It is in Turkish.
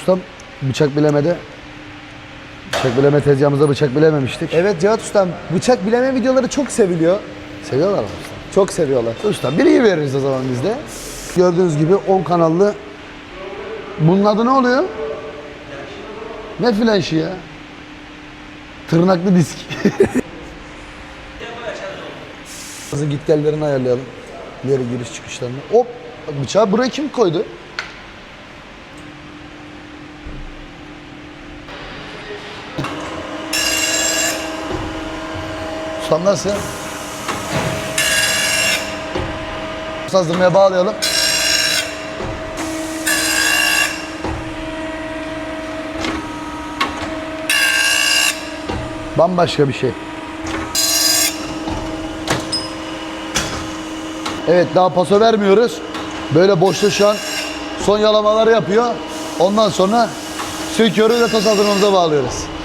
Ustam bıçak bilemede bıçak bileme tezgahımızda bıçak bilememiştik. Evet Cevat Ustam bıçak bileme videoları çok seviliyor. Seviyorlar mı usta? Çok seviyorlar. Usta bilgi veririz o zaman biz de. Gördüğünüz gibi 10 kanallı. Bunun adı ne oluyor? Ne flanşı ya? Tırnaklı disk. Hızlı gitgellerini ayarlayalım. Diğer giriş çıkışlarını. Hop! Bıçağı buraya kim koydu? Ustam nasıl? Sazdırmaya bağlayalım. Bambaşka bir şey. Evet daha paso vermiyoruz. Böyle boşta şu an son yalamaları yapıyor. Ondan sonra söküyoruz ve tasarrufumuza bağlıyoruz.